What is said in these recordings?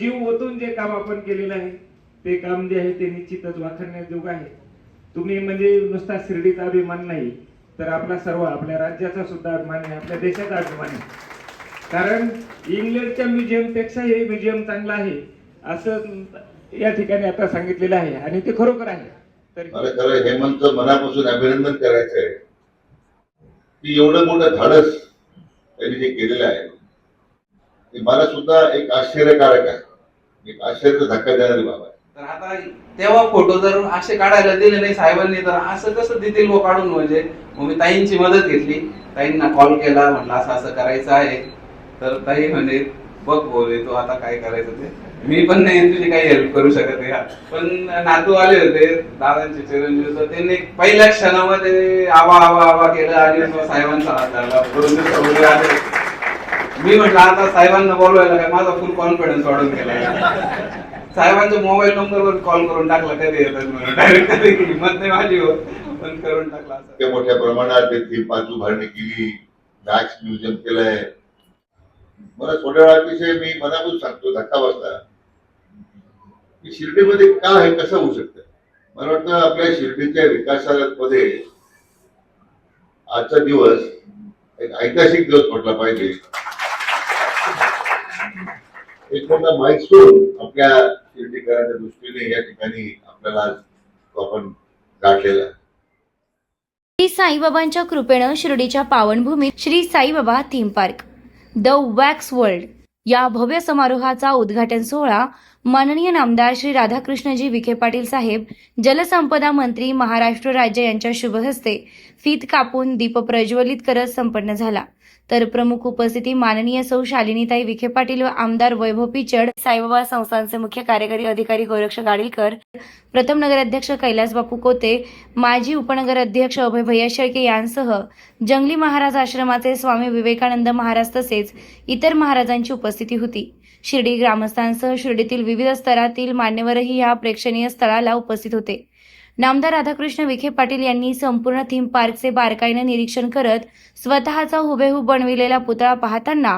जीव ओतून जे काम आपण केलेलं आहे ते काम जे आहे ते निश्चितच वाखाणण्याजोग आहे. तुम्ही म्हणजे नुसता शिर्डीचा अभिमान नाही तर आपला सर्व आपल्या राज्याचा सुद्धा अभिमान आहे आपल्या देशाचा अभिमान आहे. कारण इंग्लंडच्या म्युझियमपेक्षा हे म्युझियम चांगलं आहे असं या ठिकाणी आता सांगितलेलं आहे आणि ते खरोखर आहे. तर मला खरं मनापासून अभिनंदन करायचं आहे. की एवढं मोठं धाडस त्यांनी जे केलेलं आहे ते मला सुद्धा एक आश्चर्यकारक आहे. एक धक्का देणारी बाब. आहे तर आता तेव्हा फोटो जर असे काढायला दिले नाही साहेबांनी तर असं कसं देतील व काढून म्हणजे? मग मी ताईंची मदत घेतली. ताईंना कॉल केला म्हटलं असं असं करायचं आहे. तर ताई म्हणे बघ बोले तू आता काय करायचं ते? मी पण नाही तुझी काही हेल्प करू शकत आहे. पण नातू आले होते दादांचे चिरंजीव तर त्यांनी पहिल्या क्षणामध्ये आवा आवा आवा केलं आणि साहेबांचा हात धरला. आले. मी म्हटलं आता साहेबांना बोलवायला काय माझा फुल कॉन्फिडन्स वाढून गेला साहेबांच्या मोबाईल नंबरवर कॉल करून टाकला कधी येतात म्हणून. डायरेक्ट कधी हिंमत नाही माझी होत पण करून टाकला असं. मोठ्या प्रमाणात ते पाच उभारणी केली. वॅक्स म्युझियम केलंय. मला थोड्या वेळाविषयी मी मनापूर सांगतो धक्का बसला. की शिर्डीमध्ये का हे कसं होऊ शकतं? मला वाटतं आपल्या शिर्डीच्या विकासामध्ये आजचा दिवस एक ऐतिहासिक दिवस म्हटला पाहिजे. एक मोठा माइलस्टोन आपल्या शिर्डीकरांच्या दृष्टीने या ठिकाणी आपल्याला आज आपण गाठलेला आहे. श्री साईबाबांच्या कृपेनं शिर्डीच्या पावनभूमीत Shri Saibaba theme park the wax world या भव्य समारोहाचा उद्घाटन सोहळा माननीय नामदार श्री राधाकृष्णजी विखे पाटील साहेब जलसंपदा मंत्री महाराष्ट्र राज्य यांच्या शुभहस्ते फीत कापून दीप प्रज्वलित करत संपन्न झाला. तर प्रमुख उपस्थिती माननीय सौ शालिनीताई विखे पाटील व आमदार वैभव पिचड साईबाबा संस्थांचे मुख्य कार्यकारी अधिकारी गोरक्ष गाडीलकर प्रथम नगराध्यक्ष कैलास बापू कोते माजी उपनगर अध्यक्ष अभय भैया शेळके यांसह जंगली महाराज आश्रमाचे स्वामी विवेकानंद महाराज तसेच इतर महाराजांची उपस्थिती होती. शिर्डी ग्रामस्थांसह शिर्डीतील विविध स्तरातील मान्यवरही या प्रेक्षणीय स्थळाला उपस्थित होते. नामदार राधाकृष्ण विखे पाटील यांनी संपूर्ण थीम पार्कचे बारकाईने निरीक्षण करत स्वतःचा हुबेहूब बनविलेला पुतळा पाहताना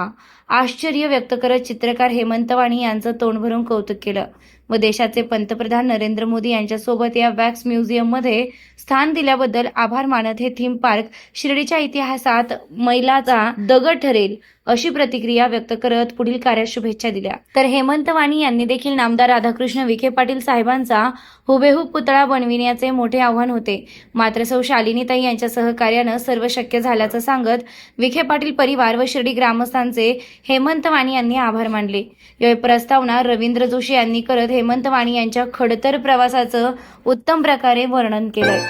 आश्चर्य व्यक्त करत चित्रकार हेमंत वाणी यांचं तोंड भरून कौतुक केलं. व देशाचे पंतप्रधान नरेंद्र मोदी यांच्यासोबत या वॅक्स म्युझियममध्ये स्थान दिल्याबद्दल आभार मानत हे थीम पार्क शिर्डीच्या इतिहासात मैलाचा दगड ठरेल अशी प्रतिक्रिया व्यक्त करत पुढील कार्यात शुभेच्छा दिल्या. तर हेमंत वाणी यांनी देखील नामदार राधाकृष्ण विखे पाटील साहेबांचा हुबेहूब पुतळा बनविण्याचे मोठे आव्हान होते. मात्र सौ शालिनीताई यांच्या सहकार्यानं सर्व शक्य झाल्याचं सांगत विखे पाटील परिवार व शिर्डी ग्रामस्थांचे हेमंत वाणी यांनी आभार मानले. या प्रस्तावना रवींद्र जोशी यांनी करत हेमंत वाणी यांच्या खडतर प्रवासाचं उत्तम प्रकारे वर्णन केलंय.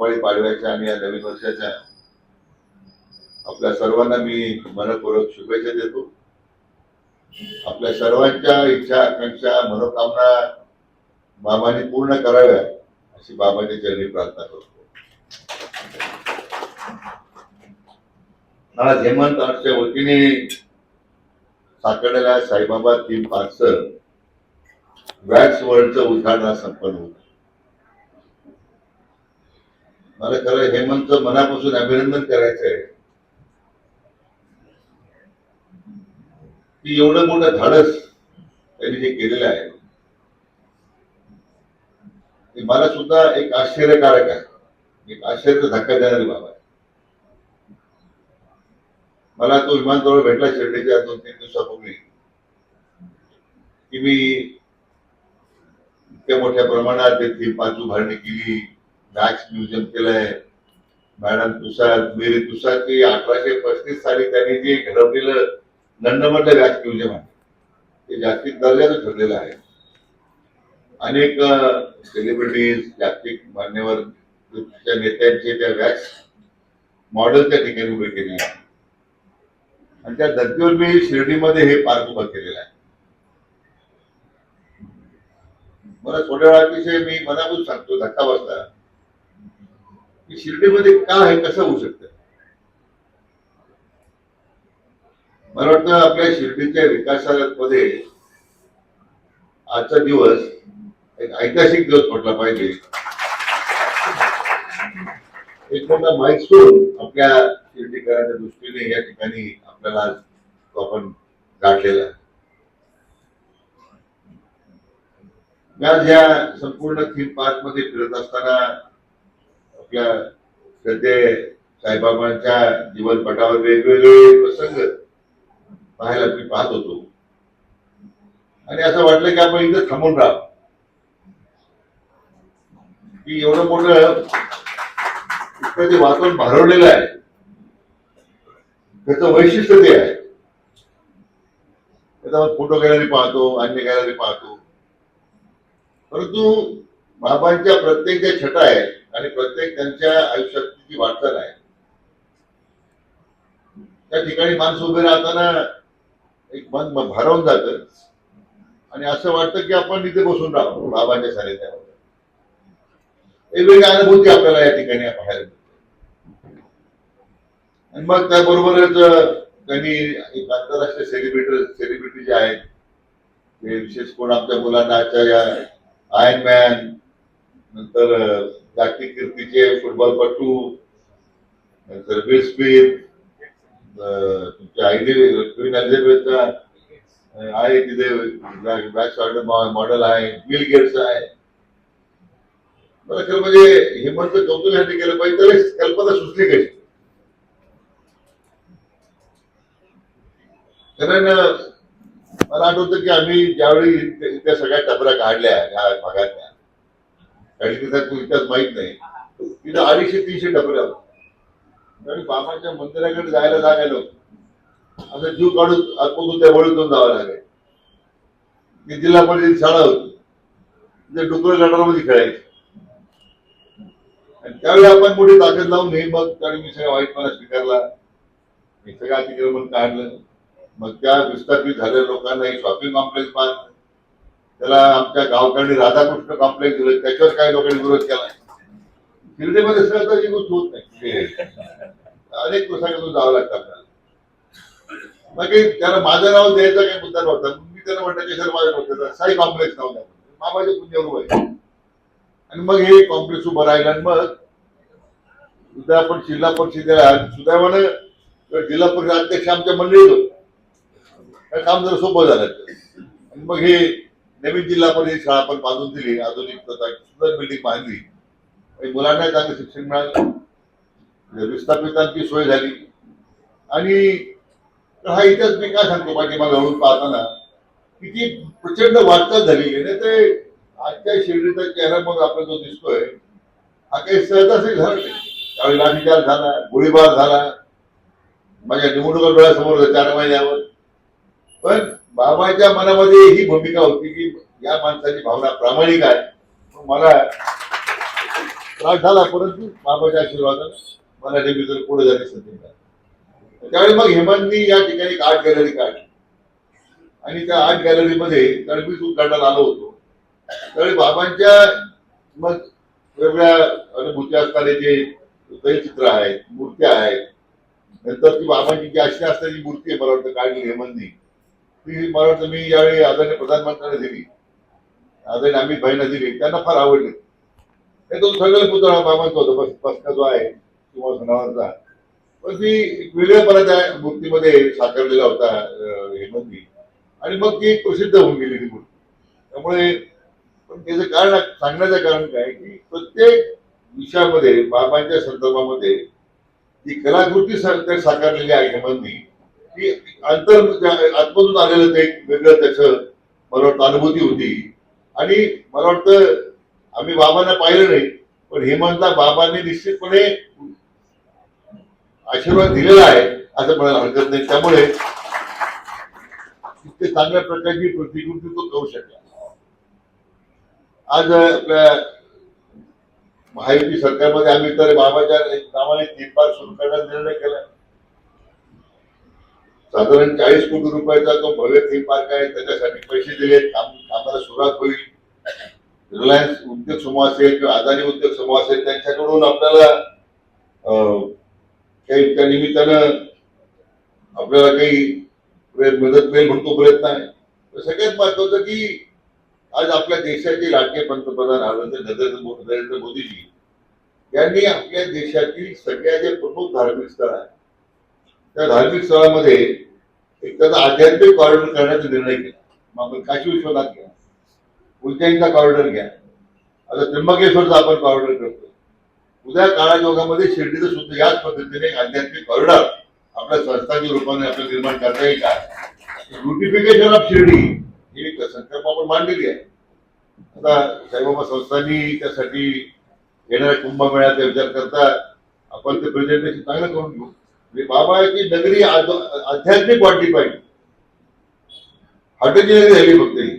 तथा पाडव्याच्या आणि या नवीन वर्षाच्या आपल्या सर्वांना मी मनपूर्वक शुभेच्छा देतो. आपल्या सर्वांच्या इच्छा आकांक्षा मनोकामना बाबांनी पूर्ण कराव्या अशी बाबांच्या चरणी प्रार्थना करतो. आज हेमंत आर्टच्या वतीने साकारलेल्या साईबाबा थीम पार्कचं वॅक्स वर्ल्डचं उद्घाटन संपन्न होतं. मला खरं हेमंत मनापासून अभिनंदन करायचं आहे. की एवढं मोठं धाडस त्यांनी जे केलेलं आहे. ते मला सुद्धा एक आश्चर्यकारक आहे. एक आश्चर्य धक्का देणारी बाब आहे. मला तो विमानतळ भेटला शिर्डीच्या दोन तीन दिवसापूर्वी. की मी इतक्या मोठ्या प्रमाणात त्याची बाजू उभारणी केली. वॅक्स म्युझियम केलंय. मॅडम तुषार मेरी तुषारची अठराशे पस्तीस साली त्यांनी जे घडवलेलं लंडनमधलं वॅक्स म्युझियम आहे ते जागतिक दर्जाचं ठरलेलं आहे. अनेक सेलिब्रिटीज जागतिक मान्यवर नेत्यांचे त्या व्याज मॉडेल त्या ठिकाणी उभे केले आहे आणि त्या धर्तीवर मी शिर्डीमध्ये हे पार्क उभं केलेलं आहे. मला थोड्या वेळाविषयी मी मनापूर सांगतो धक्का बसला. शिर्डीमध्ये का आहे कसं होऊ शकतं? मला वाटतं आपल्या शिर्डीच्या विकासामध्ये आजचा दिवस एक ऐतिहासिक दिवस म्हटला पाहिजे. एक मोठा माइलस्टोन आपल्या शिर्डीकरांच्या दृष्टीने या ठिकाणी आपल्याला आज तो आपण गाठलेला आहे. मी आज या संपूर्ण थीम पार्कमध्ये फिरत असताना आपल्या श्रद्धे साईबाबांच्या जीवनपटावर वेगवेगळे प्रसंग पाहायला मी पाहत होतो. आणि असं वाटलं की आपण इथं थांबून राहा. की एवढं मोठं ते जे वातावरण भारवलेलं आहे त्याचं वैशिष्ट्य ते आहे त्याचा फोटो गॅलरी पाहतो अन्य गॅलरी पाहतो. परंतु बाबांच्या प्रत्येक ज्या छटा आहेत आणि प्रत्येक त्यांच्या आयुष्यातली जी वाटचाल आहे. त्या ठिकाणी माणसं उभे राहताना एक मन भारावून जात. आणि असं वाटतं की आपण इथे बसून राहतो बाबांच्या सानिध्यामध्ये. वेगवेगळ्या अनुभूती आपल्याला या ठिकाणी पाहायला मिळते. आणि मग त्याबरोबरच त्यांनी एक आंतरराष्ट्रीय सेलिब्रिटी सेलिब्रिटी जे आहेत ते विशेष कोण? आमच्या मुलांना आजच्या आयन मॅन नंतर जागतिक कीर्तीचे फुटबॉलपटू नंतर विल स्मिथ तुमच्या आईने क्वीन आहे तिथे बॅक मॉडेल आहे बिल गेट्स आहे. मला खरं म्हणजे हिमंत कौतुक यांनी केलं पाहिजे त्याला कल्पना सुचली कशी? कारण मला आठवतं की आम्ही ज्यावेळी इथे- सगळ्या टपऱ्या काढल्या या भागातल्या तिथं इतिहास माहीत नाही. तिथं अडीचशे तीनशे टपऱ्या आणि बाबाच्या मंदिराकडे जायला जागा नव्हती असं जीव काढून आतमधून त्या वळून जावं लागेल. ती जिल्हा परिषद शाळा होती. तिथे डुकर गटारामध्ये खेळायची. आणि त्यावेळी आपण मोठी ताकद लावून हे मग त्यावेळी मी सगळा वाईटपणा स्वीकारला. मी सगळं अतिक्रमण काढलं. मग त्या विस्थापित झालेल्या लोकांना एक शॉपिंग कॉम्प्लेक्स बांधलं. त्याला आमच्या गावकऱ्यांनी राधाकृष्ण कॉम्प्लेक्स दिलं त्याच्यावर काही लोकांनी विरोध केला शिर्डीमध्ये सगळं गोष्ट होत नाही. अनेक दिवसांपासून जावं लागतं आपल्याला. मग त्याला माझं नाव द्यायचा काही मुद्दा नव्हता. मी त्याला म्हटलं की सर माझं नव्हतं साई कॉम्प्लेक्स नाव द्या. मामाचे पुण्यवरू आहे आणि मग हे कॉम्प्लेक्स उभं राहिलं आणि मग उद्या आपण जिल्हा परिषदेला सुदैवानं जिल्हा परिषद अध्यक्ष आमच्या मंडळीत होत. काम जरा सोपं झालं. आणि मग हे नवीन जिल्हा परिषद शाळा पण बांधून दिली. आधुनिक सुंदर बिल्डिंग बांधली. मुलांना चांगलं शिक्षण मिळालं. म्हणजे विस्थापितांची सोय झाली. आणि हा इतिहास मी काय सांगतो पाठीमागे हळून पाहताना किती प्रचंड वाटचाल झाली आहे. ते आजच्या शिर्डीचा चेहरा मग आपला जो दिसतोय हा काही सहजासही झाला नाही. त्यावेळी लाठीचार झाला गोळीबार झाला. माझ्या निवडणुका डोळ्यासमोर चार महिन्यावर. पण बाबाच्या मनामध्ये ही भूमिका होती की या माणसाची भावना प्रामाणिक आहे. मग मला त्रास झाला परंतु बाबाच्या आशीर्वादानं मला नेहमी तर पुढे जाणे संधी मिळाली. त्यावेळी मग हेमंतनी या ठिकाणी एक आर्ट गॅलरी काढली. आणि त्या आर्ट गॅलरीमध्ये त्यावेळी मीच उद्घाटन आलो होतो. त्यावेळी बाबांच्या मग वेगवेगळ्या अनुभूती असणारे जे तैलचित्र आहेत मूर्त्या आहेत नंतर ती बाबांची जी अशी असणारी मूर्ती आहे मला वाटतं काढली हेमंतनी. ती मला वाटतं मी यावेळी आदरणीय प्रधानमंत्र्यांना दिली. आदरणीय अमित भाईंना दिली. त्यांना फार आवडली. हे तो सगळं पुतळा बाबांचा होता. बस बसका जो आहे किंवा सणावारचा पण ती एक वेगळेपणा त्या मूर्तीमध्ये साकारलेला होता हेमंती आणि मग ती प्रसिद्ध होऊन गेली ती मूर्ती. त्यामुळे पण त्याचं कारण सांगण्याचं कारण काय की प्रत्येक विषयामध्ये बाबांच्या संदर्भामध्ये ती कलाकृती साकारलेली आहे हेमंती ती अंतर आतमधून आलेलं ते एक वेगळं त्याचं मला वाटतं अनुभूती होती. आणि मला वाटतं आम्ही बाबांना पाहिलं नाही पण हेमंतला बाबांनी निश्चितपणे आशीर्वाद दिलेला आहे असं म्हणायला हरकत नाही. त्यामुळे इतके चांगल्या प्रकारची प्रतिकृती तो करू शकला. आज आपल्या महायुती सरकारमध्ये आम्ही तर बाबाच्या नावाने तीन पार्क सुरू करण्याचा निर्णय केला. साधारण चाळीस कोटी रुपयाचा तो भव्य थीम पार्क आहे. त्याच्यासाठी पैसे दिले. काम कामाला सुरुवात होईल. रिलायन्स उद्योग समूह असेल किंवा अदानी उद्योग समूह असेल त्यांच्याकडून आपल्याला अं, काही त्या निमित्तानं आपल्याला काही मदत मिळेल म्हणतो प्रयत्न आहे. तर सगळ्यात महत्वाचं की आज आपल्या देशाचे लाडके पंतप्रधान नरेंद्र नरेंद्र मोदीजी यांनी आपल्या देशातील सगळ्या जे प्रमुख धार्मिक स्थळ आहे त्या धार्मिक स्थळामध्ये एक त्याचा आध्यात्मिक कॉरिडॉर करण्याचा निर्णय केला. मग आपण काशी विश्वनाथ घ्या. उज्जैनचा कॉरिडॉर घ्या. आता त्र्यंबकेश्वरचा आपण कॉरिडॉर करतो. उद्या काळायोगामध्ये शिर्डीचं सुद्धा याच पद्धतीने एक आध्यात्मिक कॉरिडॉर आपल्या संस्थांच्या रूपाने आपल्याला निर्माण करता येईल का? ब्युटिफिकेशन ऑफ शिर्डी ही एक संकल्प आपण मांडलेली आहे. आता साईबाबा संस्थांनी त्यासाठी येणाऱ्या कुंभमेळ्याचा विचार करता आपण ते प्रेझेंटेशन चांगलं करून घेऊ. म्हणजे बाबाची नगरी आध्यात्मिक वाटली पाहिजे. हॉटेलची नगरी झाली फक्त ही.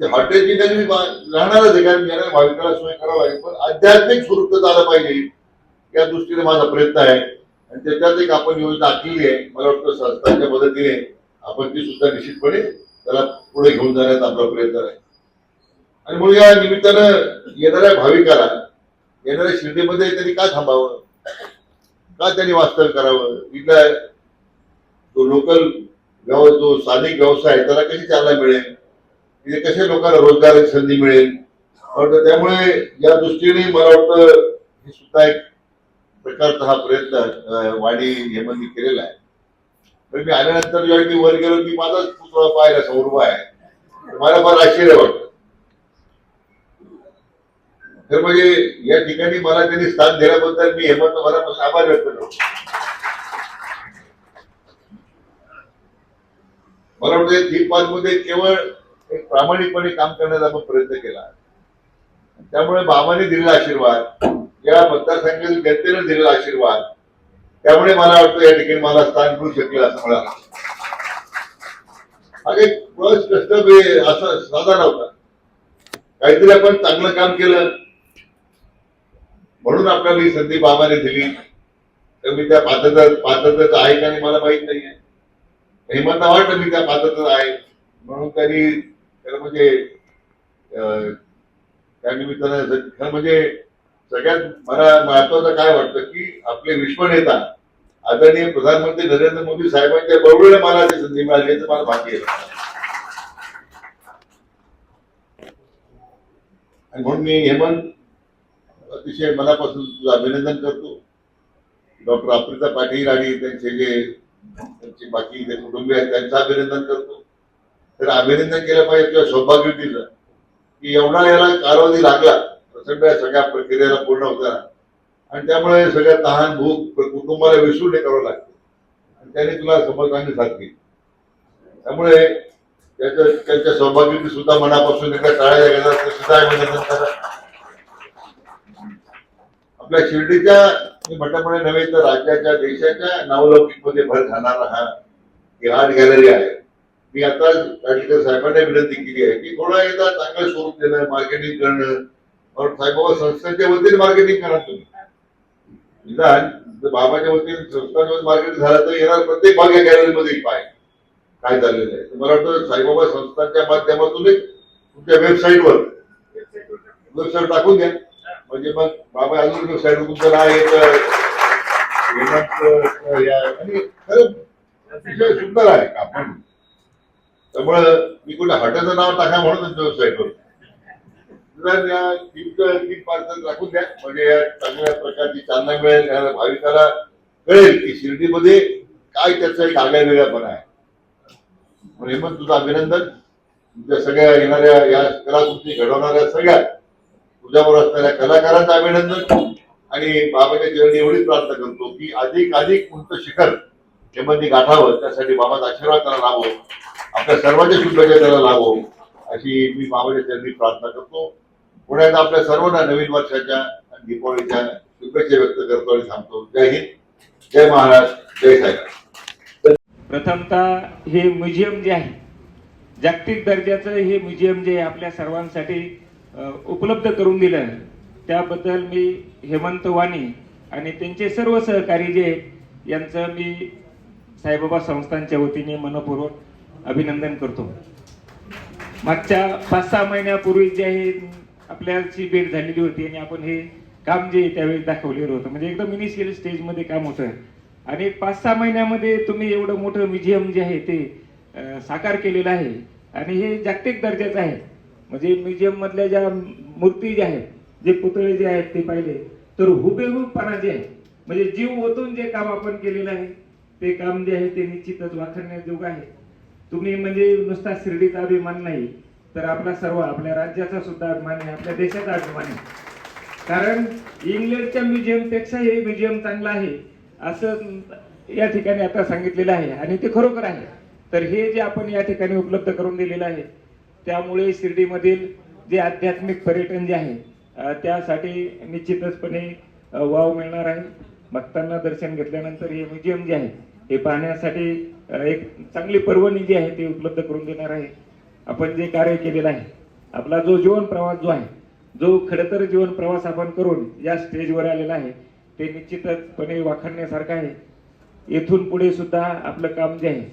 ते हॉटेलची नगरी राहणारच आहे कारण भाविकाला सोय करावं लागेल. पण आध्यात्मिक स्वरूप झालं पाहिजे. या दृष्टीने माझा प्रयत्न आहे. आणि त्याच्यात एक आपण योजना आखलेली आहे. मला वाटतं संस्थांच्या मदतीने आपण ती सुद्धा निश्चितपणे त्याला पुढे घेऊन जाण्याचा आपला प्रयत्न आहे. आणि म्हणून या निमित्तानं येणाऱ्या भाविकाला येणाऱ्या शिर्डीमध्ये त्यांनी का थांबावं? का त्यांनी वास्तव्य करावं. इथला जो लोकल व्यव जो स्थानिक व्यवसाय आहे, त्याला कशी चालना मिळेल? तिथे कशा लोकांना रोजगाराची संधी मिळेल? मला त्यामुळे या दृष्टीने मला वाटतं हे सुद्धा एक प्रकारचा हा प्रयत्न वाणी हेमंतनी केलेला आहे. पण मी आल्यानंतर ज्यावेळी मी वर गेलो की माझाच पुतळा पाहायला समोर उभा आहे. मला फार आश्चर्य वाटतं. तर म्हणजे या ठिकाणी मला त्यांनी स्थान दिल्याबद्दल मी हेमंत मनापासून आभार व्यक्त करतो. मला वाटतं थीम पार्कमध्ये केवळ एक प्रामाणिकपणे काम करण्याचा आपण प्रयत्न केला. त्यामुळे बाबाने दिलेला आशीर्वाद या मतदारसंघातील जनतेने दिलेला आशीर्वाद त्यामुळे मला वाटतं या ठिकाणी मला स्थान मिळू शकेल असं मला आणि हा असं साधा नव्हता. काहीतरी आपण चांगलं काम केलं. म्हणून आपल्याला ही संधी बाबाने दिली. तर मी त्या पात्रता पात्रतेचं आहे का नाही मला माहीत नाहीये हेमंता वाटतं मी त्या पात्रतेचं आहे. म्हणून त्यांनी त्याला म्हणजे अं, त्या निमित्तानं खरं म्हणजे सगळ्यात मला महत्वाचं काय वाटतं की आपले विश्वनेता आदरणीय प्रधानमंत्री नरेंद्र मोदी साहेबांच्या बरोबर मला ती संधी मिळाली याचं मला भाग्य आहे. आणि म्हणून मी हेमंत अतिशय मनापासून तुझं अभिनंदन करतो. डॉक्टर अप्रिता पाटील आणि त्यांचे जे त्यांचे बाकी जे कुटुंबीय आहेत त्यांचं अभिनंदन करतो. तर अभिनंदन केलं पाहिजे तुझ्या दिलं की एवढा याला कालावधी लागला प्रचंड या सगळ्या प्रक्रियेला पूर्ण होताना. आणि त्यामुळे सगळ्या तहान भूक कुटुंबाला विसरून हे करावं लागतं. आणि त्याने तुला समर्थांनी साथ केली त्यामुळे त्याच्या त्यांच्या सौभाग्याची सुद्धा मनापासून एकदा टाळ्या सुद्धा अभिनंदन करा. आपल्या शिर्डीच्या मी म्हटल्यामुळे नव्हे तर राज्याच्या देशाच्या नावलौकिकमध्ये भर घालणारा हा ही आर्ट गॅलरी आहे. मी आता काटेकर साहेबांना विनंती केली आहे की थोडा एकदा चांगलं स्वरूप देणं मार्केटिंग करणं और साईबाबा संस्थांच्या वतीने मार्केटिंग करा तुम्ही. निदान जर बाबाच्या वतीने संस्थांच्या मार्केटिंग झालं तर येणार प्रत्येक भाग या गॅलरीमध्ये पाय. काय चाललेलं आहे? मला वाटतं साईबाबा संस्थांच्या माध्यमातून तुमच्या वेबसाईटवर वेबसाईट टाकून द्या. म्हणजे मग बाबा अजून साईड तुमचं नाव येत या आणि अतिशय सुंदर आहे आपण. त्यामुळं मी कुठे हॉटेलचं नाव टाका म्हणून तुमच्या वेबसाईटवर जर द्या. म्हणजे या चांगल्या प्रकारची चालना मिळेल या भाविकाला कळेल की शिर्डीमध्ये काय त्याचा एक आगळ्या वेगळापणा आहे. म्हणून हेमंत तुझं अभिनंदन. तुमच्या सगळ्या येणाऱ्या या कलाकृती घडवणाऱ्या सगळ्या तुझ्यावर असणाऱ्या कलाकारांचं अभिनंदन आणि बाबाच्या चरणी एवढीच प्रार्थना करतो की अधिक अधिक उंच शिखर हेमंती गाठावं. त्यासाठी बाबाचा आशीर्वाद त्याला लाभो. आपल्या सर्वांच्या शुभेच्छा त्याला लावो अशी मी बाबाच्या चरणी प्रार्थना करतो. पुण्यात आपल्या सर्वांना नवीन वर्षाच्या आणि दीपावलीच्या शुभेच्छा व्यक्त करतो आणि सांगतो. जय हिंद. जय महाराज. जय साहेब प्रथमतः हे म्युझियम जे आहे जागतिक दर्जाचं हे म्युझियम जे आपल्या सर्वांसाठी उपलब्ध करून दिलं. त्याबद्दल मी हेमंत वाणी आणि त्यांचे सर्व सहकारी जे यांचं मी साईबाबा संस्थांच्या वतीने मनपूर्वक अभिनंदन करतो. मागच्या पाच सहा महिन्यापूर्वी जे आहे आपल्याची भेट झालेली होती आणि आपण हे काम जे त्यावेळी दाखवलेलं होतं. म्हणजे एकदम इनिशियल स्टेजमध्ये काम होतं. आणि पाच सहा महिन्यामध्ये तुम्ही एवढं मोठं म्युझियम जे आहे ते साकार केलेलं आहे. आणि हे जागतिक दर्जाचं आहे. म्हणजे म्युझियम मधल्या ज्या मूर्ती ज्या आहेत जे पुतळे जे आहेत ते पाहिले तर हुबेहूबपणा जे आहे म्हणजे जीव ओतून जे काम आपण केलेलं आहे ते काम जे आहे ते निश्चितच वाखण्याजोगं आहे. तुम्ही म्हणजे नुसता शिर्डीचा अभिमान नाही तर आपला सर्व आपल्या राज्याचा सुद्धा अभिमान आहे आपल्या देशाचा अभिमान आहे. कारण इंग्लंडच्या म्युझियमपेक्षा हे म्युझियम चांगलं आहे असं या ठिकाणी आता सांगितलेलं आहे आणि ते खरोखर आहे. तर हे जे आपण या ठिकाणी उपलब्ध करून दिलेलं आहे त्यामुळे शिर्डीमधील जे आध्यात्मिक पर्यटन जे आहे त्यासाठी निश्चितचपणे वाव मिळणार आहे. भक्तांना दर्शन घेतल्यानंतर हे म्युझियम जे आहे हे पाहण्यासाठी एक चांगली पर्वणी जी आहे ती उपलब्ध करून देणार आहे. आपण जे कार्य केलेलं आहे आपला जो जीवन प्रवास जो आहे जो खडतर जीवन प्रवास आपण करून या स्टेजवर आलेला आहे ते निश्चितचपणे वाखाणण्यासारखं आहे. येथून पुढे सुद्धा आपलं काम जे आहे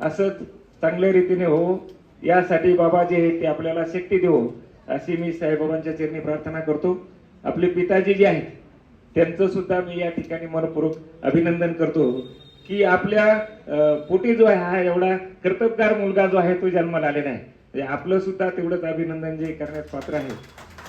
असंच चांगल्या रीतीने हो यासाठी बाबा जे आहे ते आपल्याला शक्ती देऊ अशी मी साईबाबांच्या चरणी प्रार्थना करतो. आपले पिताजी जे आहेत त्यांचं सुद्धा मी या ठिकाणी मनपूर्वक अभिनंदन करतो की आपल्या पोटी जो आहे हा एवढा कर्तबगार मुलगा जो आहे तो जन्माला आलेला आहे. म्हणजे आपलं सुद्धा तेवढंच अभिनंदन जे करण्यास पात्र आहे.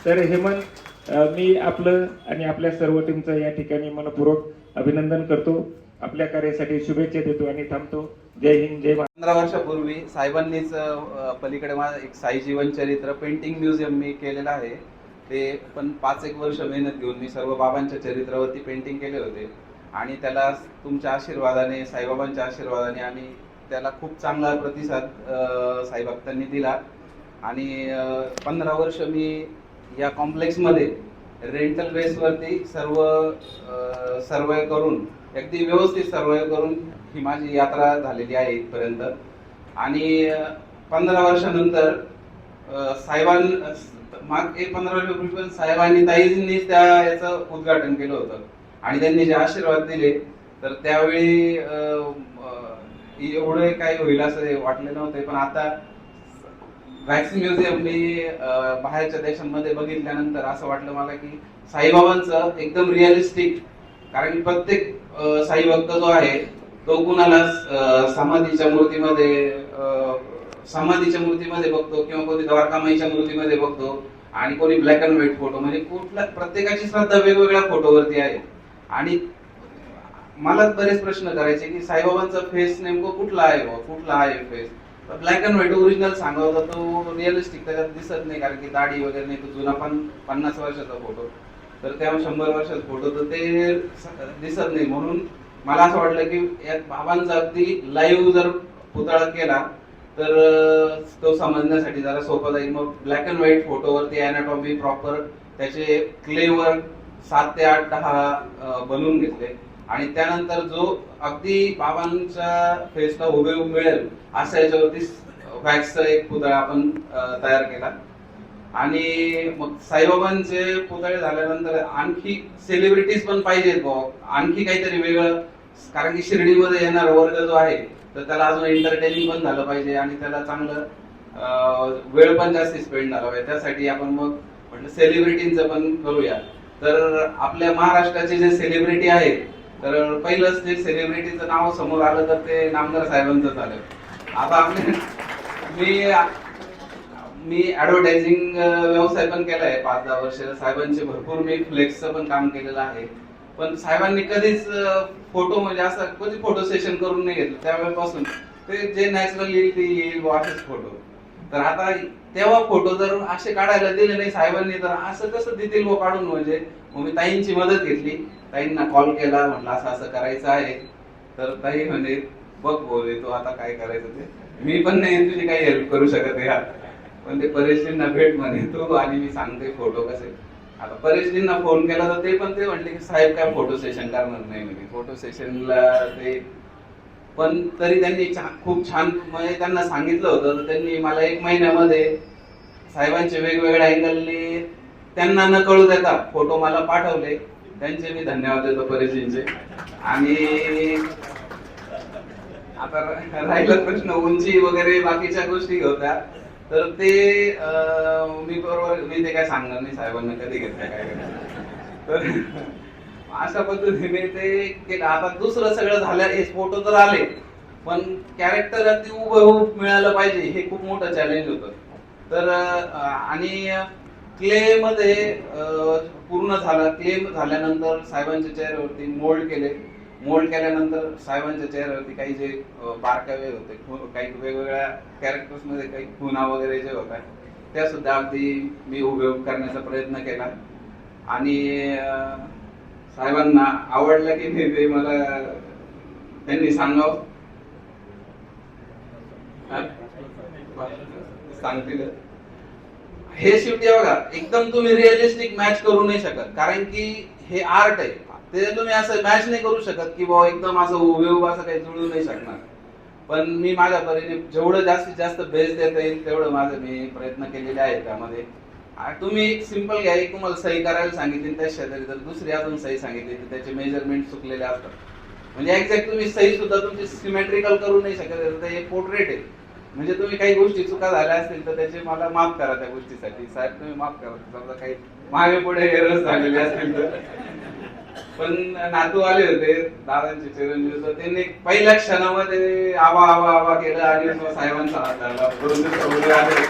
तर हेमंत मी आपलं आणि आपल्या सर्व टीमचं या ठिकाणी मनपूर्वक अभिनंदन करतो. आपल्या कार्यासाठी शुभेच्छा देतो आणि थांबतो. जय हिंद जय पंधरा वर्षापूर्वी साहेबांनीच पलीकडे माझं एक साई जीवन चरित्र पेंटिंग म्युझियम मी केलेलं आहे. ते पण पाच एक वर्ष मेहनत घेऊन मी सर्व बाबांच्या चरित्रावरती पेंटिंग केले होते. आणि त्याला तुमच्या आशीर्वादाने साईबाबांच्या आशीर्वादाने आणि त्याला खूप चांगला प्रतिसाद साईभक्तांनी दिला. आणि पंधरा वर्ष मी या कॉम्प्लेक्समध्ये रेंटल बेसवरती सर्व सर्वे करून अगदी व्यवस्थित सर्वे करून ही माझी यात्रा झालेली आहे इथपर्यंत. आणि पंधरा वर्षानंतर साहेबां माग एक पंधरा वर्षापूर्वी पण साहेबांनी ताईजींनीच त्या याचं उद्घाटन केलं होतं. आणि त्यांनी जे आशीर्वाद दिले तर त्यावेळी एवढं काही होईल असं वाटले नव्हते. पण आता व्हॅक्सिन म्युझियम मी बाहेरच्या देशांमध्ये बघितल्यानंतर असं वाटलं मला की साईबाबांचं एकदम रिअलिस्टिक कारण की प्रत्येक साई भक्त जो आहे तो कुणाला समाधीच्या मूर्तीमध्ये समाधीच्या मूर्तीमध्ये बघतो किंवा कोणी द्वारकामाईच्या मूर्तीमध्ये बघतो आणि कोणी ब्लॅक अँड व्हाईट फोटो म्हणजे कुठल्या प्रत्येकाची श्रद्धा वेगवेगळ्या फोटोवरती आहे. आणि मला बरेच प्रश्न करायचे की साईबाबांचा फेस नेमकं कुठला आहे कुठला आहे face black and white original सांगा होता तो रिअलिस्टिक त्याच्यात दिसत नाही कारण की दाढी वगैरे नाही तो जुना पण पन्नास वर्षाचा फोटो तर त्या शंभर वर्षात फोटो तर ते दिसत नाही. म्हणून मला असं वाटलं की या बाबांचा अगदी लाईव्ह जर पुतळा केला तर तो समजण्यासाठी जरा सोपं जाईल. मग ब्लॅक अँड व्हाईट फोटोवरती अॅनाटॉमी प्रॉपर त्याचे क्लेवर सात ते आठ दहा बनवून घेतले. आणि त्यानंतर जो अगदी बाबांच्या फेसला उभे मिळेल असं याच्यावरती वॅक्सचा एक पुतळा आपण तयार केला. आणि मग साईबाबांचे पुतळे झाल्यानंतर आणखी सेलिब्रिटीज पण पाहिजेत बुवा. आणखी काहीतरी वेगळं. कारण की शिर्डीमध्ये येणारा वर्ग जो आहे तर त्याला अजून एंटरटेनिंग पण झालं पाहिजे आणि त्याला चांगलं वेळ पण जास्त स्पेंड झाला पाहिजे. त्यासाठी आपण मग म्हटलं सेलिब्रिटींचं पण करूया. तर आपल्या महाराष्ट्राचे जे सेलिब्रिटी आहेत तर पहिलंच जे सेलिब्रिटीचं नाव समोर आलं तर ते नामदार साहेबांचंच आलं. आता आपले मी मी ऍडव्हर्टायझिंग व्यवसाय पण केलाय पाच दहा वर्ष. साहेबांचे भरपूर मी फ्लेक्सचं पण काम केलेलं आहे. पण साहेबांनी कधीच फोटो म्हणजे असं कधी फोटो सेशन करून नाही घेतलं. त्यावेळेपासून ते जे नॅचरल येईल ते येईल असेच फोटो तर आता तेव्हा फोटो जर असे काढायला दिले नाही साहेबांनी तर असं कसं देतील व काढून? म्हणजे मग मी ताईंची मदत घेतली. ताईंना कॉल केला म्हटलं असं असं करायचं आहे. तर ताई म्हणजे बघ बोल तू आता काय करायचं ते. मी पण नाही तुझी काही हेल्प करू शकत आहे पण ते परेशजींना भेट म्हणे तू आणि मी सांगते फोटो कसे. आता परेशजींना फोन केला तर ते पण ते म्हणले की साहेब काय फोटो सेशन करणार नाही म्हणे. फोटो सेशनला ते पण तरी त्यांनी खूप छान म्हणजे त्यांना सांगितलं होतं. तर त्यांनी मला एक महिन्यामध्ये साहेबांचे वेगवेगळ्या अँगलने त्यांना न कळू देता फोटो मला पाठवले. त्यांचे मी धन्यवाद देतो परेशजींचे. आणि आता राहिला प्रश्न उंची वगैरे बाकीच्या गोष्टी होत्या. तर ते मी बरोबर मी ते काय सांगणार नाही साहेबांना कधी घेतलं काय तर अशा पद्धतीने ते केलं. आता दुसरं सगळं झालं हे फोटो तर आले पण कॅरेक्टर अगदी उभं मिळालं पाहिजे हे खूप मोठं चॅलेंज होतं. तर आणि क्ले मध्ये पूर्ण झालं. क्ले झाल्यानंतर साहेबांच्या चेहऱ्यावरती मोल्ड केले. मोल्ड केल्यानंतर साहेबांच्या चेहऱ्यावरती काही जे बारकावे होते काही वेगवेगळ्या कॅरेक्टर्समध्ये काही खुना वगैरे जे होत्या त्या सुद्धा अगदी मी उभे करण्याचा प्रयत्न केला. आणि साहेबांना आवडलं की नाही ते मला त्यांनी सांगावं. सांगतील. हे शेवटी बघा एकदम तुम्ही रिअलिस्टिक मॅच करू नाही शकत कारण की हे आर्ट आहे. ते तुम्ही असं मॅच नाही करू शकत की बाबा एकदम असं हुबेहूब असं काही जुळू नाही शकणार. पण मी माझ्या परीने जेवढं जास्तीत जास्त बेस्ट देता येईल तेवढं माझं मी प्रयत्न केलेले आहे त्यामध्ये. तुम्ही सिंपल घ्या एक तुम्हाला सही करायला सांगितली त्या शेजारी जर दुसरी अजून सही सांगितली तर त्याचे मेजरमेंट चुकलेले असतात. म्हणजे एक्झॅक्ट तुम्ही सही सुद्धा तुमची सिमेट्रिकल करू नाही शकत तर ते पोर्ट्रेट आहे. म्हणजे तुम्ही काही गोष्टी चुका झाल्या असतील तर त्याचे मला माफ करा त्या गोष्टीसाठी. साहेब तुम्ही माफ करा. समजा काही मागे पुढे एरर्स झालेले असतील तर. पण नातू आले होते दादांचे चिरंजीव तर त्यांनी पहिल्या क्षणामध्ये आवा आवा आवा केलं आणि मग साहेबांचा हात लागला आले.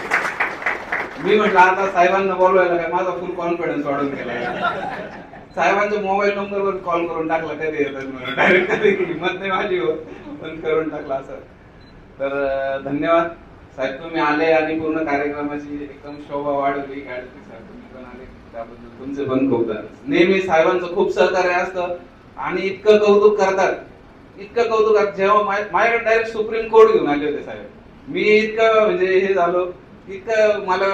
मी म्हटलं आता साहेबांना बोलवायला काय? माझा फुल कॉन्फिडन्स वाढून गेला. साहेबांच्या मोबाईल नंबरवर कॉल करून टाकला कधी येतात डायरेक्ट कधी हिंमत नाही माझी हो पण करून टाकला असं. तर धन्यवाद. साहेब तुम्ही आले आणि पूर्ण कार्यक्रमाची एकदम शोभा वाढवली. गाडीची साहेब त्याबद्दल तुमचे पण खूप नेहमी साहेबांचं खूप सहकार्य असतं आणि इतकं कौतुक करतात. इतकं कौतुक जेव्हा माझ्याकडे डायरेक्ट सुप्रीम कोर्ट घेऊन आले होते साहेब. मी इतकं म्हणजे हे झालो. इतकं मला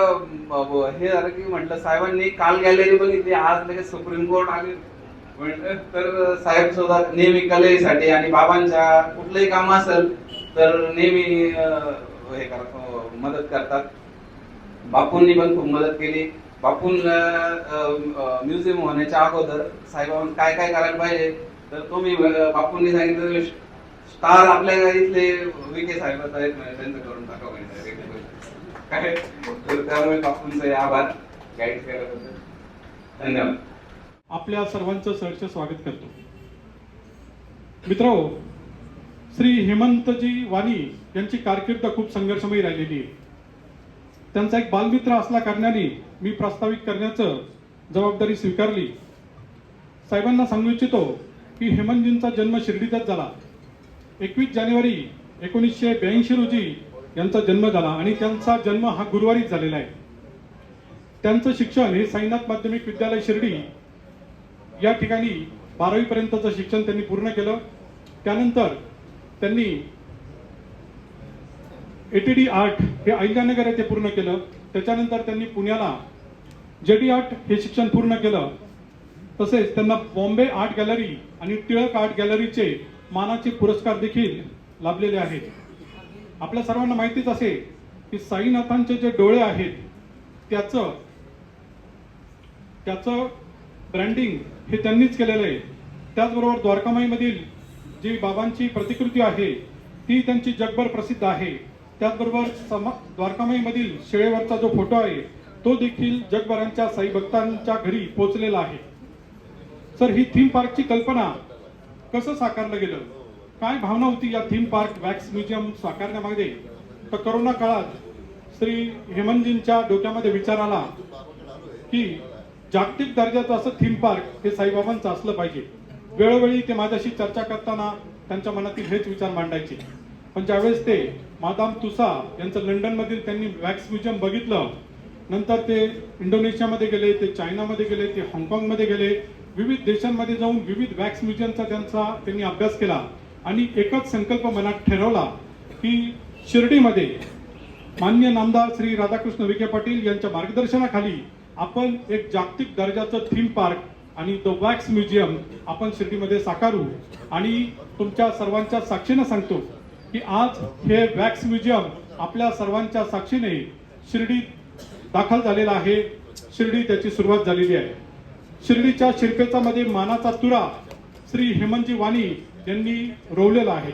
हे झालं की म्हटलं साहेबांनी काल गॅलरी बघितली आज लगेच सुप्रीम कोर्ट आले. म्हटलं तर साहेब सुद्धा नेहमी कलेसाठी आणि बाबांच्या कुठलंही काम असेल तर नेहमी हे करत मदत करतात. बापूंनी पण खूप मदत केली. बापून म्युझियम होण्याच्या अगोदर साहेबांना काय काय करायला पाहिजे? तर तो मी बापूंनी सांगितलं स्टार आपल्या इथले विके साहेब आहेत त्यांचं करून टाका काय? तर त्यामुळे बापूंचे आभार गाईड केल्याबद्दल. धन्यवाद. आपल्या सर्वांचं सहर्ष स्वागत करतो. मित्रो श्री हेमंतजी वाणी यांची कारकीर्द खूप संघर्षमयी राहिलेली आहे. त्यांचा एक बालमित्र असल्या कारणाने मी प्रस्तावित करण्याचं जबाबदारी स्वीकारली. साहेबांना सांगू इच्छितो की हेमंतजींचा जन्म शिर्डीतच झाला. एकवीस जानेवारी एकोणीसशे ब्याऐंशी रोजी यांचा जन्म झाला आणि त्यांचा जन्म हा गुरुवारीच झालेला आहे. त्यांचं शिक्षण हे साईनाथ माध्यमिक विद्यालय शिर्डी या ठिकाणी बारावीपर्यंतचं शिक्षण त्यांनी पूर्ण केलं. त्यानंतर त्यांनी एटीडी आर्ट हे अहिल्यानगर येथे पूर्ण केलं. त्याच्यानंतर त्यांनी पुण्याला जेडी आर्ट हे शिक्षण पूर्ण केलं. तसेच त्यांना बॉम्बे आर्ट गॅलरी आणि टिळक आर्ट गॅलरीचे मानाचे पुरस्कार देखील लाभलेले आहेत. आपल्या सर्वांना माहितीच असेल की साईनाथांचे जे डोळे आहेत त्याचं त्याचं ब्रँडिंग हे त्यांनीच केलेलं आहे. त्याचबरोबर द्वारकामाईमधील जी बाबांची प्रतिकृती आहे ती त्यांची जगभर प्रसिद्ध आहे. त्याचबरोबर समा द्वारकामाईमधील शेळेवरचा जो फोटो आहे तो देखील जगभरांच्या साई भक्तांच्या घरी पोहोचलेला आहे. सर ही थीम पार्कची कल्पना कसं साकारलं गेलं? काय भावना होती या थीम पार्क वॅक्स म्युझियम साकारण्यामागे? तर करोना काळात श्री हेमंतजींच्या डोक्यामध्ये विचार आला की जागतिक दर्जाचं असं थीम पार्क हे साईबाबांचं असलं पाहिजे. वेळोवेळी ते माझ्याशी चर्चा करताना त्यांच्या मनातील हेच विचार मांडायचे. पण ज्यावेळेस ते मादाम तुसा यांचं लंडनमधील त्यांनी वॅक्स म्युझियम बघितलं नंतर ते इंडोनेशियामध्ये गेले ते चायनामध्ये गेले ते हाँगकाँगमध्ये गेले विविध देशांमध्ये जाऊन विविध वॅक्स म्युझियमचा त्यांचा त्यांनी अभ्यास केला आणि एकच संकल्प मनात ठरवला की शिर्डीमध्ये मान्य नामदार श्री राधाकृष्ण विखे पाटील यांच्या मार्गदर्शनाखाली आपण एक जागतिक दर्जाचं थीम पार्क आणि द वॅक्स म्युझियम आपण शिर्डीमध्ये साकारू आणि तुमच्या सर्वांच्या साक्षीनं सांगतो. की आज हे वॅक्स म्युझियम आपल्या सर्वांच्या साक्षीने शिर्डी दाखल झालेला आहे. शिर्डी त्याची सुरुवात झालेली आहे. शिर्डीच्या शिरपेचामध्ये मानाचा तुरा श्री हेमंतजी वाणी यांनी रोवलेला आहे.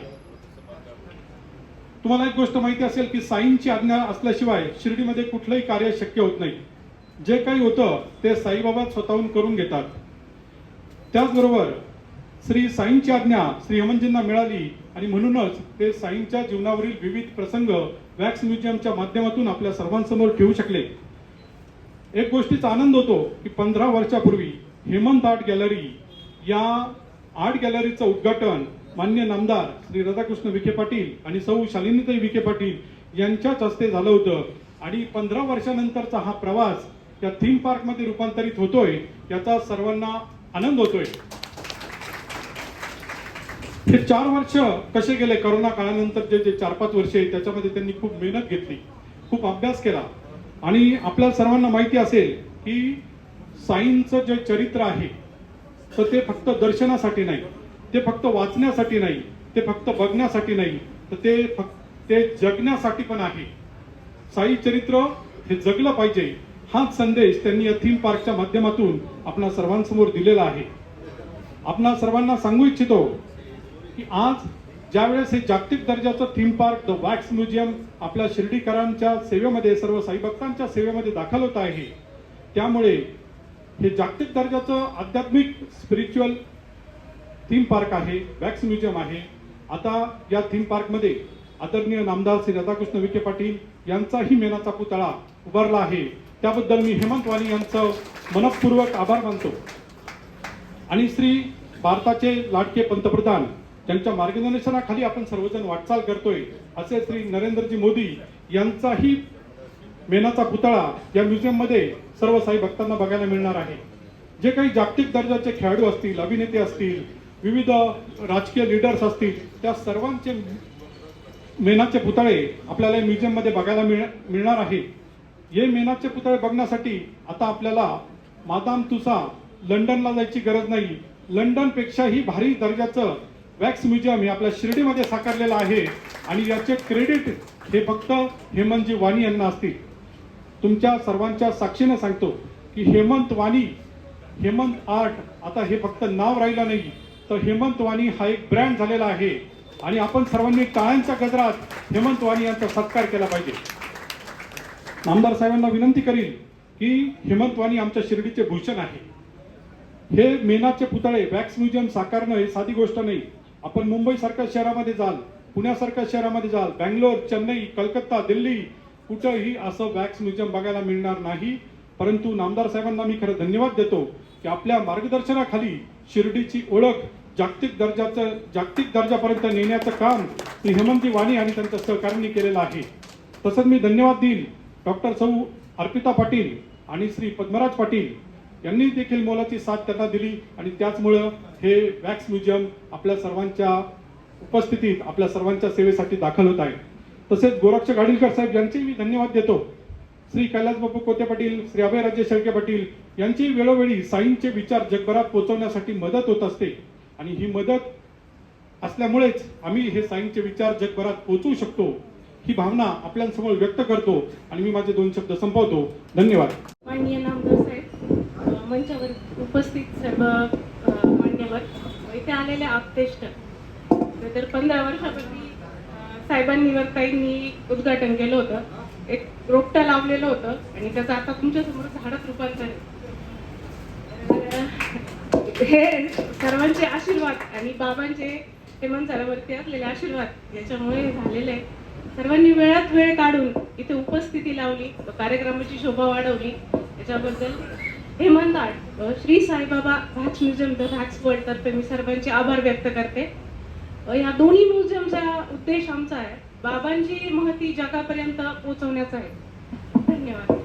तुम्हाला एक गोष्ट माहिती असेल की साईंची आज्ञा असल्याशिवाय शिर्डीमध्ये कुठलंही कार्य शक्य होत नाही. जे काही होतं ते साईबाबा स्वतःहून करून घेतात. त्याचबरोबर श्री साईंची आज्ञा श्री हेमंतजींना मिळाली आणि म्हणूनच ते साईंच्या जीवनावरील विविध प्रसंग वॅक्स म्युझियमच्या माध्यमातून आपल्या सर्वांसमोर ठेवू शकले. एक गोष्टीचा आनंद होतो की पंधरा वर्षापूर्वी हेमंत आर्ट गॅलरी या आर्ट गॅलरीचं उद्घाटन मान्य नामदार श्री राधाकृष्ण विखे पाटील आणि सौ शालिनीताई विखे पाटील यांच्याच हस्ते झालं होतं. आणि पंधरा वर्षानंतरचा हा प्रवास या थीम पार्कमध्ये रूपांतरित होतोय याचा सर्वांना आनंद होतोय. हे चार वर्ष कसे गेले करोना काळानंतर जे जे चार पाच वर्ष आहे त्याच्यामध्ये त्यांनी खूप मेहनत घेतली खूप अभ्यास केला. आणि आपल्या सर्वांना माहिती असेल की साईंचं जे चरित्र आहे तर ते फक्त दर्शनासाठी नाही ते फक्त वाचण्यासाठी नाही ते फक्त बघण्यासाठी नाही तर ते फक्त ते जगण्यासाठी पण आहे. साई चरित्र हे जगलं पाहिजे हाच संदेश त्यांनी या थीम पार्कच्या माध्यमातून आपल्या सर्वांसमोर दिलेला आहे. आपणा सर्वांना सांगू इच्छितो की आज ज्यावेळेस हे जागतिक दर्जाचं theme park the wax museum आपल्या शिर्डीकरांच्या सेवेमध्ये सर्व साईभक्तांच्या सेवेमध्ये दाखल होत आहे त्यामुळे हे जागतिक दर्जाचं आध्यात्मिक स्पिरिच्युअल थीम पार्क आहे वॅक्स म्युझियम आहे. आता या थीम पार्कमध्ये आदरणीय नामदार श्री राधाकृष्ण विखे पाटील यांचाही मेनाचा पुतळा उभारला आहे. त्याबद्दल मी हेमंत वाणी यांचं मनपूर्वक आभार मानतो. आणि श्री भारताचे लाडके पंतप्रधान ज्यांच्या मार्गदर्शनाखाली आपण सर्वजण वाटचाल करतोय असे श्री नरेंद्रजी मोदी यांचाही मेनाचा पुतळा या म्युझियममध्ये सर्व साई भक्तांना बघायला मिळणार आहे. जे काही जागतिक दर्जाचे खेळाडू असतील अभिनेते असतील विविध राजकीय लीडर्स असतील त्या सर्वांचे मेनाचे पुतळे आपल्याला या म्युझियममध्ये बघायला मिळ मिळणार आहे. हे मेनाचे पुतळे बघण्यासाठी आता आपल्याला मादाम तुसा लंडनला जायची गरज नाही. लंडन पेक्षाही भारी दर्जाचं वॅक्स म्युझियम हे आपल्या शिर्डीमध्ये साकारलेलं आहे आणि याचे क्रेडिट हे फक्त हेमंतजी वाणी यांना असतील. तुमच्या सर्वांच्या साक्षीने सांगतो की हेमंत वाणी हेमंत आर्ट आता हे फक्त नाव राहिलं नाही तर हेमंत वाणी हा एक ब्रँड झालेला आहे. आणि आपण सर्वांनी टाळ्यांच्या गजरात हेमंत वाणी यांचा सत्कार केला पाहिजे. नामदार साहेबांना विनंती करील की हेमंत वाणी आमच्या शिर्डीचे भूषण आहे. हे मेनाचे पुतळे वॅक्स म्युझियम साकारणं हे साधी गोष्ट नाही. आपण मुंबई सारख्या शहरामध्ये जाल पुण्यासारख्या शहरामध्ये जाल बँगलोर चेन्नई कलकत्ता दिल्ली कुठंही असं वॅक्स म्युझियम बघायला मिळणार नाही. परंतु नामदार साहेबांना मी खरं धन्यवाद देतो की आपल्या मार्गदर्शनाखाली शिर्डीची ओळख जागतिक दर्जाचं जागतिक दर्जापर्यंत नेण्याचं काम श्री हेमंती वाणी आणि त्यांच्या सहकार्यांनी केलेलं आहे. तसंच मी धन्यवाद देईल डॉक्टर सौ अर्पिता पाटील आणि श्री पद्मराज पाटील यांनी देखील मोलाची साथ त्यांना दिली आणि त्याचमुळं हे वॅक्स म्युझियम आपल्या सर्वांच्या उपस्थितीत आपल्या सर्वांच्या सेवेसाठी दाखल होत आहे. तसेच गोरक्ष गाडीलकर साहेब यांचेही मी धन्यवाद देतो. श्री कैलास बापू कोते पाटील श्री अभयराजे शेळके पाटील यांची वेळोवेळी साईंचे विचार जगभरात पोहोचवण्यासाठी मदत होत असते. आणि ही मदत असल्यामुळेच आम्ही हे साईंचे विचार जगभरात पोहोचवू शकतो ही भावना आपल्यासमोर व्यक्त करतो. आणि मी माझे दोन शब्द संपवतो. धन्यवाद माननीय नामदार साहेब अ, मंचावर उपस्थित सर्व मान्यवर. इथे आलेले आपतेष्ट. तर पंधरा वर्षापूर्वी साहेबांनी वर ताईंनी उद्घाटन केलं होतं. एक रोपटं लावलेलं होतं आणि त्याचं आता तुमच्यासमोर झाडात रूपांतर आहे. हे सर्वांचे आशीर्वाद आणि बाबांचे हेमंत सरावरती असलेले आशीर्वाद याच्यामुळे झालेले आहे. सर्वांनी वेळात वेळ काढून इथे उपस्थिती लावली कार्यक्रमाची शोभा वाढवली. याच्याबद्दल Hemant Shri Saibaba wax museum the wax world तर्फे मी सर्वांचे आभार व्यक्त करते. या दोन्ही म्युझियमचा उद्देश आमचा आहे बाबांची महती जगापर्यंत पोहोचवण्याचा आहे. धन्यवाद.